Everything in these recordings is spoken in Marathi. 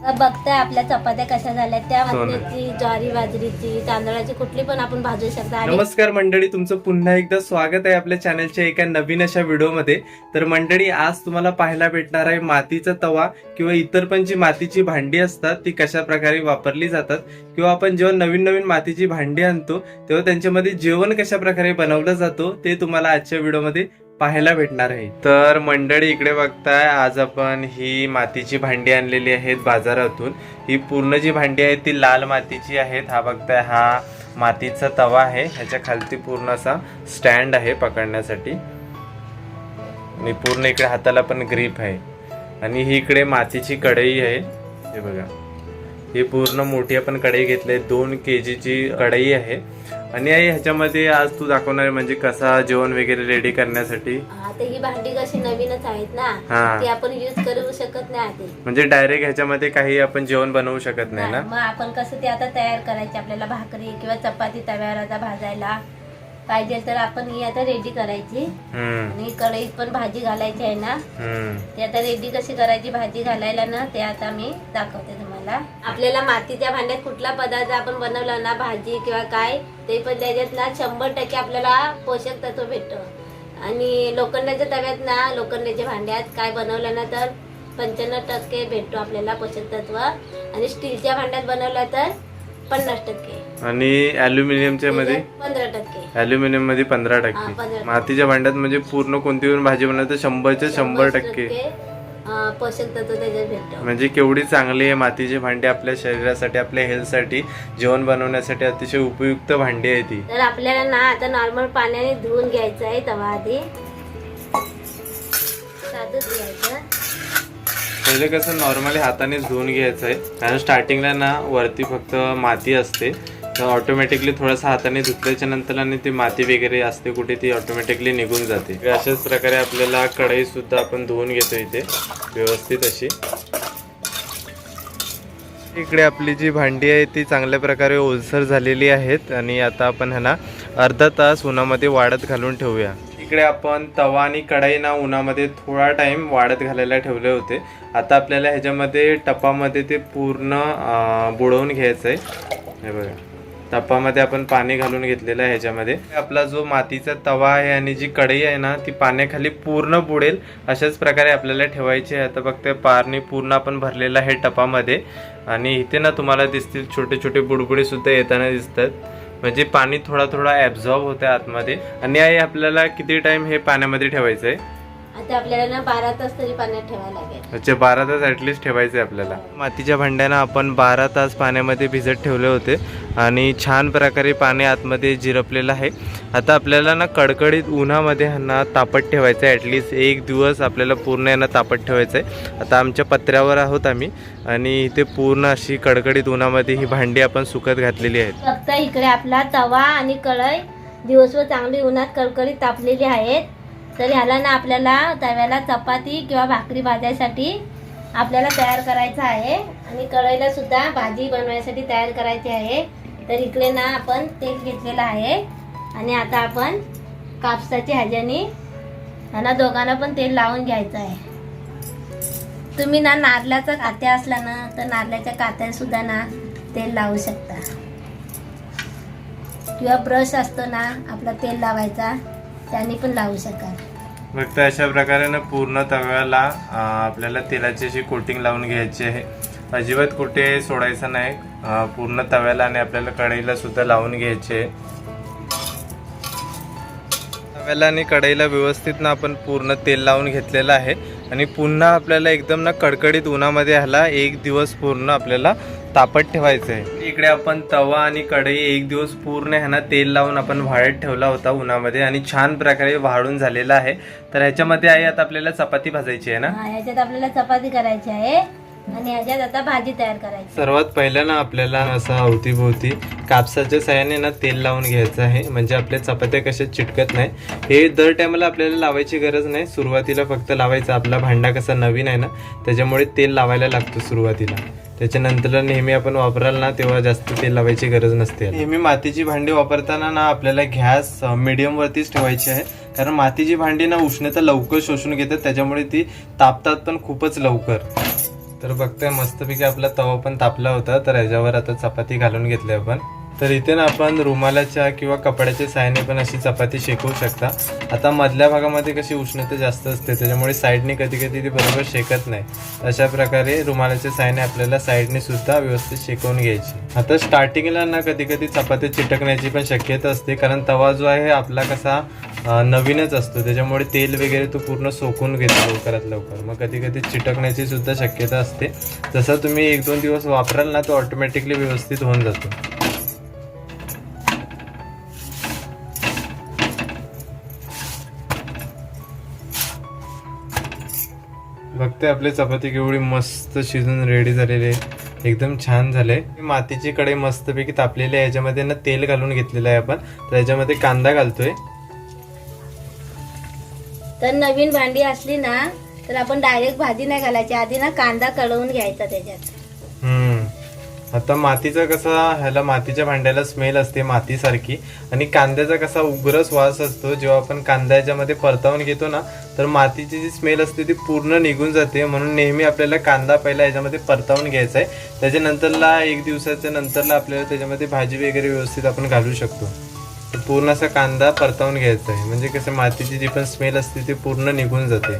बघताय आपल्या चपात्या कशा झाल्या त्या. मटकीची ज्वारी बाजरीची तांदळाची कुठली पण आपण भाजू शकता. नमस्कार मंडळी तुमचं पुन्हा एकदा स्वागत आहे आपल्या चॅनलच्या एका नवीन अशा व्हिडिओमध्ये तर मंडळी आज तुम्हाला पाहायला भेटणार आहे मातीचा तवा किंवा इतर पण जी मातीची भांडी असतात ती कशा प्रकारे वापरली जातात. किंवा आपण जेव्हा नवीन नवीन मातीची भांडी आणतो तेव्हा त्यांच्यामध्ये जेवण कशा प्रकारे बनवलं जातो ते तुम्हाला आजच्या व्हिडिओमध्ये पाहायला भेटणार आहे. तर मंडळी इकडे बघताय आज आपण ही मातीची भांडी आणलेली आहेत बाजारातून. ही पूर्ण जी भांडी आहे ती लाल मातीची आहेत. हा बघताय हा मातीचा तवा आहे. ह्याच्या खालती पूर्ण असा स्टँड आहे पकडण्यासाठी. आणि पूर्ण इकडे हाताला पण ग्रीप आहे. आणि ही इकडे मातीची कढई आहे. हे बघा. ही पूर्ण मोठी आपण कढई घेतली दोन के जीची कढई आहे. आणि आई ह्याच्यामध्ये आज तू दाखवणार आहे म्हणजे कसा जेवण वगैरे रेडी करण्यासाठी. हा, ही भांडी कशी नवीनच आहेत ना हा. ती आपण युज करू शकत नाही आधी. म्हणजे डायरेक्ट ह्याच्यामध्ये काही आपण जेवण बनवू शकत नाही ना? मग आपण कसं ते आता तयार करायची आपल्याला भाकरी किंवा चपाती तव्यावर आता भाजायला पाहिजे तर आपण ही आता रेडी करायची. हम्म. आणि कढईत पण भाजी घालायची आहे ना हम्म. ते आता रेडी कशी करायची भाजी घालायला ना ते आता मी दाखवते तुम्हाला आपल्याला मातीच्या भांड्यात कुठला पदार्थ आपण बनवला ना भाजी किंवा काय ते पण त्याच्यात ना शंभर टक्के आपल्याला पोषक तत्व भेटतं. आणि लोखंडाच्या तव्यात ना लोखंडाच्या भांड्यात काय बनवलं ना तर पंच्याण्णव टक्के भेटतो आपल्याला पोषक तत्व. आणि स्टीलच्या भांड्यात बनवलं तर पन्नास टक्के. आणि अल्युमिनियमच्या मध्ये? पंधरा टक्के. अल्युमिनियममध्ये पंधरा टक्के. मातीच्या भांड्यात म्हणजे पूर्ण कोणती पण भाजी बनवलं तर शंभरच्या शंभर टक्के. पोषक तत्व त्याच्यात भेटतं. म्हणजे केवढी चांगली आहे मातीची भांडी आपल्या शरीरासाठी आपल्या हेल्थसाठी जेवण बनवण्यासाठी अतिशय उपयुक्त भांडी आहे ती. तर आपल्याला ना आता नॉर्मल पाण्याने धुवून घ्यायचं आहे तवा आधी. साधंच घ्यायचं पहिले कसं नॉर्मली हातानेच धुवून घ्यायचं आहे. कारण स्टार्टिंगला ना वरती फक्त माती असते. तर ऑटोमॅटिकली थोडंसं हाताने धुतल्याच्या नंतर आणि ती माती वगैरे असते कुठे ती ऑटोमॅटिकली निघून जाते. अशाच प्रकारे आपल्याला कढई सुद्धा आपण धुवून घेतो इथे व्यवस्थित अशी. इकडे आपली जी भांडी आहे ती चांगल्या प्रकारे ओलसर झालेली आहेत आणि आता आपण ह्यांना अर्धा तास उन्हामध्ये वाळत घालून ठेवूया. इकडे आपण तवा आणि कढई ना उन्हामध्ये थोडा टाइम वाळत घालायला ठेवले होते. आता आपल्याला ह्याच्यामध्ये टपामध्ये ते पूर्ण बुडवून घ्यायचं आहे हे बघा. टपामध्ये आपण पाणी घालून घेतलेलं आहे ह्याच्यामध्ये. आपला जो मातीचा तवा आहे आणि जी कढई आहे ना ती पाण्याखाली पूर्ण बुडेल अशाच प्रकारे आपल्याला ठेवायची आहे. आता फक्त पाणी पूर्ण आपण भरलेलं आहे टपामध्ये. आणि इथे ना तुम्हाला दिसतील छोटे छोटे बुडबुडे सुद्धा येताना दिसतात. म्हणजे पाणी थोडा थोडा ॲब्झॉर्ब होतं आतमध्ये. आणि आई आपल्याला किती टाइम हे पाण्यामध्ये ठेवायचं आहे आता आपल्याला ना बारा तास तरी पाण्यात ठेवायला लागेल. अच्छा बारा तास ऍटलिस्ट ठेवायचे आपल्याला. मातीच्या भांड्यानं आपण बारा तास पाण्यामध्ये भिजत ठेवले होते आणि छान प्रकारे पाणी आतमध्ये जिरपलेलं आहे. आता आपल्याला ना कडकडीत उन्हामध्ये ह्यांना तापत ठेवायचं आहे ॲटलिस्ट एक दिवस आपल्याला पूर्ण यांना तापत ठेवायचं आहे आता आमच्या पत्र्यावर आहोत आम्ही आणि इथे पूर्ण अशी कडकडीत उन्हामध्ये ही भांडी आपण सुकत घातलेली आहेत. फक्त इकडे आपला तवा आणि कढई दिवसभर चांगली उन्हात कडकडीत तापलेली आहेत. तर ह्याला ना आपल्याला तव्याला चपाती किंवा भाकरी भाजायसाठी. आपल्याला तयार करायचं आहे. आणि कढईला सुद्धा भाजी बनवायसाठी तयार करायची आहे. तर इकडे ना आपण तेल घेतलेलं आहे. आणि आता आपण कापसाच्या ह्याच्याने ह्यांना दोघांना पण तेल लावून घ्यायचं आहे. तुम्ही ना नारळाचा कात्या असला ना तर नारळाच्या कात्या सुद्धा ना तेल लावू शकता. किंवा ब्रश असतो ना आपला तेल लावायचा त्याने पण लावू शकाल. फक्त अशा प्रकारे ना पूर्ण तव्याला आपल्याला तेलाची अशी कोटिंग लावून घ्यायची आहे. अजिबात कुठे सोडायचं नाही. पूर्ण तव्याला आणि आपल्याला कढईला सुद्धा लावून घ्यायचे तव्याला आणि कढईला व्यवस्थित ना आपण पूर्ण तेल लावून घेतलेलं आहे. आणि पुन्हा आपल्याला एकदम ना कडकडीत उन्हामध्ये ह्याला एक दिवस पूर्ण आपल्याला तापत ठेवायचं आहे इकडे आपण तवा आणि कढई एक दिवस पूर्ण ह्यांना तेल लावून आपण वाळत ठेवला होता उन्हामध्ये आणि छान प्रकारे वाळून झालेला आहे. तर ह्याच्यामध्ये आहे आता आपल्याला चपाती भाजायची आहे ना? हा, ह्याच्यात आपल्याला चपाती करायची आहे. आणि ह्याच्यात आता भाजी तयार करायची. सर्वात पहिलं ना आपल्याला असं अवतीभोवती कापसाच्या साह्याने ना तेल लावून घ्यायचं आहे. म्हणजे आपल्या चपात्या कशा चिटकत नाही. हे दर टायमाला आपल्याला लावायची गरज नाही. सुरुवातीला फक्त लावायचं. आपला भांडा कसा नवीन आहे ना त्याच्यामुळे तेल लावायला लागतो सुरुवातीला. त्याच्यानंतर नेहमी आपण वापराल ना तेव्हा जास्त तेल लावायची गरज नसते नेहमी मातीची भांडी वापरताना ना आपल्याला गॅस मिडियम वरतीच ठेवायची आहे. कारण मातीची भांडी ना उष्णता लवकर शोषून घेतात. त्याच्यामुळे ती तापतात पण खूपच लवकर. तर बघतोय मस्तपैकी आपला तवा पण तापला होता तर ह्याच्यावर आता चपाती घालून घेतली आपण. तर इथे ना आपण रुमालाच्या किंवा कपड्याच्या साहाय्याने पण अशी चपाती शेकवू शकता. आता मधल्या भागामध्ये कशी उष्णता जास्त असते त्याच्यामुळे साईडने कधी कधी ती बरोबर शेकत नाही. अशा प्रकारे रुमालाच्या साहाय्याने आपल्याला साईडने सुद्धा व्यवस्थित शेकवून घ्यायची. आता स्टार्टिंगला ना कधी कधी चपाती चिटकण्याची पण शक्यता असते कारण तवा जो आहे आपला कसा नवीनच असतो. त्याच्यामुळे तेल वगैरे तो पूर्ण सोकून घेतो लवकरात लवकर. मग कधी कधी चिटकण्याची सुद्धा शक्यता असते. जसं तुम्ही एक दोन दिवस वापराल ना तो ऑटोमॅटिकली व्यवस्थित होऊन जातो. बघते आपली चपाती केवढी मस्त शिजून रेडी झालेली. आहे एकदम छान झाले. मातीची कडे मस्तपैकी तापलेली आहे. याच्यामध्ये ना तेल घालून घेतलेलं आहे आपण. तर याच्यामध्ये कांदा घालतोय. तर नवीन भांडी असली ना तर आपण डायरेक्ट भाजी नाही घालायची. आधी ना कांदा कळवून घ्यायचा त्याच्यात. आता मातीचा कसा ह्याला मातीच्या भांड्याला स्मेल असते मातीसारखी. आणि कांद्याचा कसा उग्रच वास असतो जेव्हा आपण कांदा याच्यामध्ये परतावून घेतो ना तर मातीची जी स्मेल असते ती पूर्ण निघून जाते. म्हणून नेहमी आपल्याला कांदा पहिला याच्यामध्ये परतावून घ्यायचा आहे. त्याच्यानंतरला एक दिवसाच्या नंतरला आपल्याला त्याच्यामध्ये भाजी वगैरे व्यवस्थित आपण घालू शकतो. तर पूर्ण असा कांदा परतावून घ्यायचा आहे. म्हणजे कसं मातीची जी पण स्मेल असते ती पूर्ण निघून जाते.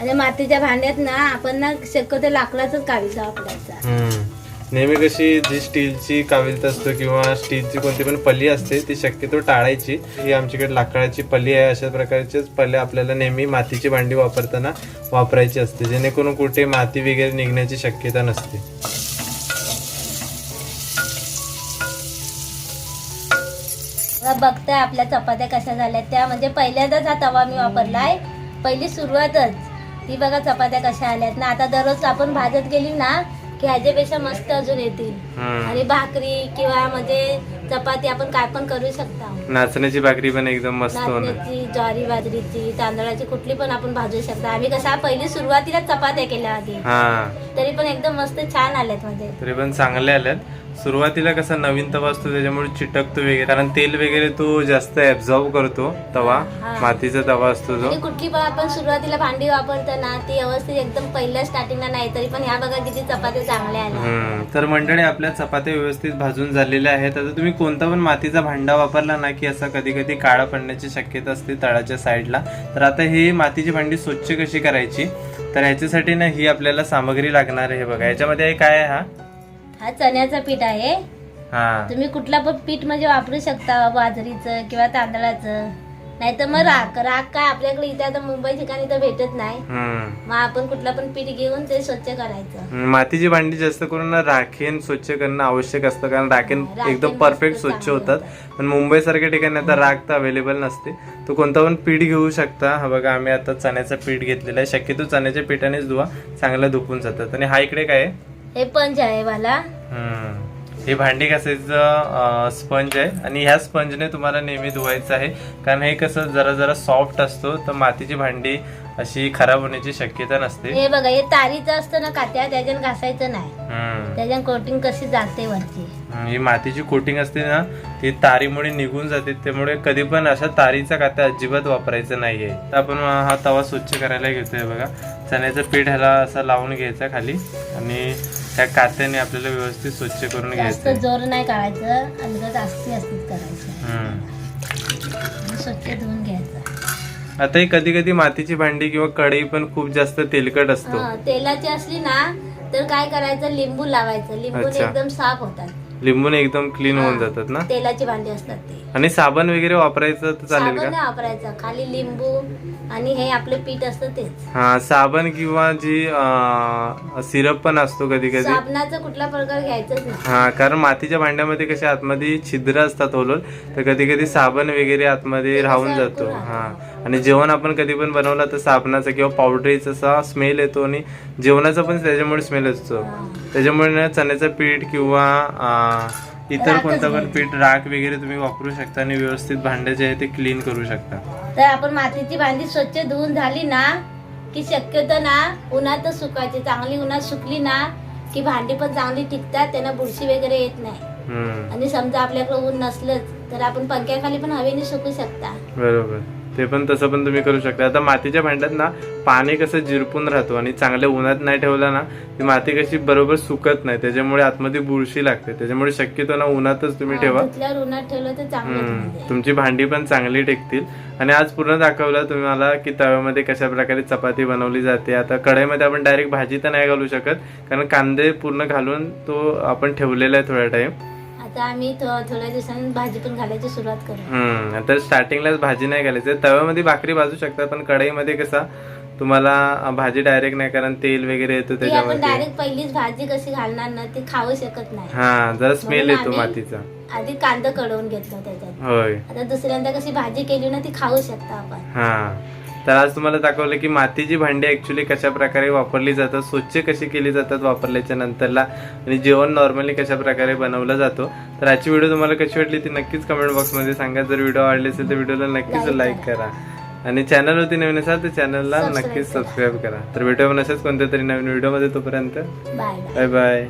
आणि मातीच्या भांड्यात ना आपण ना शक्यतो लाकडाचाच काढीचा वापरायचा. नेहमी कशी जी स्टीलची काविलत असतो किंवा स्टीलची कोणती पण पली असते ती शक्यतो टाळायची. ही आमच्याकडे लाकडाची पली आहे अशा प्रकारचीच पल्ल्या आपल्याला नेहमी मातीची भांडी वापरताना वापरायची असते जेणेकरून कुठे माती वगैरे निघण्याची शक्यता नसते. आता बघताय आपल्या चपात्या कशा झाल्या त्या. म्हणजे पहिल्यांदाच हा तवा मी वापरलाय. पहिली सुरुवातच. ती बघा चपात्या कशा आल्यात ना. आता दररोज आपण भाजत गेली ना की ह्याच्यापेक्षा मस्त अजून येतील. हम्म. आणि भाकरी किंवा म्हणजे चपाती आपण काय पण करू शकता. नाचण्याची भाकरी पण एकदम मस्त होणार. नाचण्याची ज्वारी बाजरीची तांदळाची कुठली पण आपण भाजू शकता. आम्ही कसा पहिली सुरुवातीला चपात्या केल्या आधी. हा. तरी पण एकदम मस्त छान आल्यात म्हणजे तरी पण चांगले आल्यात. सुरुवातीला कसा नवीन तवा असतो त्याच्यामुळे चिटकतो वगैरे. कारण तेल वगैरे तो जास्त ऍब्झॉर्ब करतो तवा. मातीचा तवा असतो जो. कुठली पण आपण सुरुवातीला भांडी वापरतो ना ती व्यवस्थित एकदम पहिल्या स्टार्टिंगला नाही तरी पण ह्या बघा किती चपात्या चांगल्या. तर मंडळी आपल्या चपात्या व्यवस्थित भाजून झालेल्या आहेत. आता तुम्ही कोणता पण मातीचा भांडा वापरला ना की असा कधी कधी काळा पडण्याची शक्यता असते तळाच्या साईडला तर आता ही मातीची भांडी स्वच्छ कशी करायची? तर ह्याच्यासाठी ना ही आपल्याला सामग्री लागणार आहे बघा. याच्यामध्ये काय आहे हा? हा चण्याचं पीठ आहे. हा. तुम्ही कुठला पण पीठ म्हणजे वापरू शकता बाजरीचं किंवा तांदळाचं. नाही तर मग राख राख काय आपल्याकडे इथे आता मुंबई ठिकाणी तर भेटत नाही. हम्म. मग आपण कुठलं पण पीठ घेऊन ते स्वच्छ करायचं. मातीची भांडी जास्त करून ना राखेन स्वच्छ करणं आवश्यक असतं कारण राखेन हा, राखेन एकदम मस्त परफेक्ट स्वच्छ चांगली. होतात. पण मुंबई सारख्या ठिकाणी आता राख तर अवेलेबल नसते. तो कोणता पण पीठ घेऊ शकता. हा बघा आम्ही आता चण्याचं पीठ घेतलेलं आहे. शक्यतो चण्याच्या पिठानेच धुवा. चांगलं धुपून जातात. आणि हा इकडे काय आहे? हे पंच आहे मला हम्म. हे भांडी घासायचं स्पंज आहे. आणि ह्या स्पंजने तुम्हाला नेहमी धुवायचं आहे. कारण हे कसं जरा जरा सॉफ्ट असतो तर मातीची भांडी अशी खराब होण्याची शक्यता नसते. हे बघा हे तारीचं असतं ना कात्या त्याच्यानं घासायचं नाही. त्याच्यानं कोटिंग कशी जाते हम्म, ही मातीची कोटिंग असते ना ती तारीमुळे निघून जाते. त्यामुळे कधी पण अशा तारीचा कात्या अजिबात वापरायचं नाहीये. तर आपण हा तवा स्वच्छ करायला घेतोय बघा. चण्याचं पीठ ह्याला असं लावून घ्यायचा खाली. आणि त्या कात्याने आपल्याला व्यवस्थित स्वच्छ करून जास्त घ्यायचं जोर नाही काढायचं अलगद असती असतीच करायचं. हम्म. आणि स्वच्छ धुवून घ्यायचं. आता ही कधी कधी मातीची भांडी किंवा कढई पण खूप जास्त तेलकट असतो. हा, तेलाची असली ना तर काय करायचं? लिंबू लावायचं. लिंबूने अच्छा. एकदम साफ होतात. लिंबून एकदम क्लीन होऊन हा. जातात ना? तेलाची भांडी असतात ते. आणि साबण वगैरे वापरायचं तर चालेल साबण का? नाही वापरायचं खाली लिंबू आणि हे आपले पीठ असतं तेच. हा साबण किंवा जी सिरप पण असतो कधी कधी साबणाचा कुठला प्रकार घ्यायचाच नाही. हा कारण मातीच्या भांड्यामध्ये कसे आतमध्ये छिद्र असतात होलोल तर कधी कधी साबण वगैरे आतमध्ये राहून जातो. हा. आणि जेवण आपण कधी पण बनवलं तर साबणाचा किंवा पावडरीचा असा स्मेल येतो आणि जेवणाचा पण त्याच्यामुळे स्मेल असतो. त्याच्यामुळे ना चण्याचं पीठ किंवा इतर कोणतं पण. पीठ राख वगैरे तुम्ही वापरू शकता आणि व्यवस्थित भांडे जे आहे ते क्लीन करू शकता. तर आपण मातीची भांडी स्वच्छ धुवून झाली ना की शक्यतो ना उन्हातच सुकायची. चांगली उन्हात सुकली ना की भांडी पण चांगली टिकतात त्यांना बुरशी वगैरे येत नाही. आणि समजा आपल्याकडे ऊन नसलंच तर आपण पंख्याखाली पण हवेने सुकू शकता. बरोबर. ते पण तसं पण तुम्ही करू शकता. आता मातीच्या भांड्यात ना पाणी कसं जिरपून राहतो आणि चांगल्या उन्हात नाही ठेवलं ना ती माती कशी बरोबर सुकत नाही. त्याच्यामुळे आतमध्ये बुरशी लागते. त्याच्यामुळे शक्यतो ना उन्हातच तुम्ही ठेवा. तुमची भांडी पण चांगली टेकतील. आणि आज पूर्ण दाखवलं तुम्हाला की तव्यामध्ये कशा प्रकारे चपाती बनवली जाते. आता कढईमध्ये आपण डायरेक्ट भाजी तर नाही घालू शकत कारण कांदे पूर्ण घालून तो आपण ठेवलेला आहे थोडा टाइम. आता आम्ही थोड्या दिवसांनी भाजी पण घालायची सुरुवात करू. हम्म तर स्टार्टिंगलाच भाजी नाही घालायची. तव्यामध्ये भाकरी भाजू शकता पण कढईमध्ये कसा तुम्हाला भाजी डायरेक्ट नाही कारण तेल वगैरे येतो ती आपण त्याच्यामध्ये. डायरेक्ट पहिलीच भाजी कशी घालणार ना ती खाऊ शकत नाही. हा जरा स्मेल म्हणून येतो आम्ही- मातीचा. आधी कांदा कडवून घेतला त्याच्यात. होय. आता दुसऱ्यांदा कशी भाजी केली ना ती खाऊ शकता आपण. हा. तर आज तुम्हाला दाखवलं की मातीची भांडी ऍक्च्युली कशा प्रकारे वापरली जातात स्वच्छ कशी केली जातात वापरल्याच्या नंतरला आणि जेवण नॉर्मली कशा प्रकारे बनवलं जातो. तर आजची व्हिडिओ तुम्हाला कशी वाटली ती नक्कीच कमेंट बॉक्समध्ये सांगा. जर व्हिडिओ आवडली असेल तर व्हिडिओला नक्कीच लाईक करा. आणि चॅनल होती नवीन असाल तर चॅनलला नक्कीच करा. सबस्क्राईब करा. तर भेटूया पण असेच कोणत्या तरी नवीन व्हिडिओमध्ये तोपर्यंत. Bye bye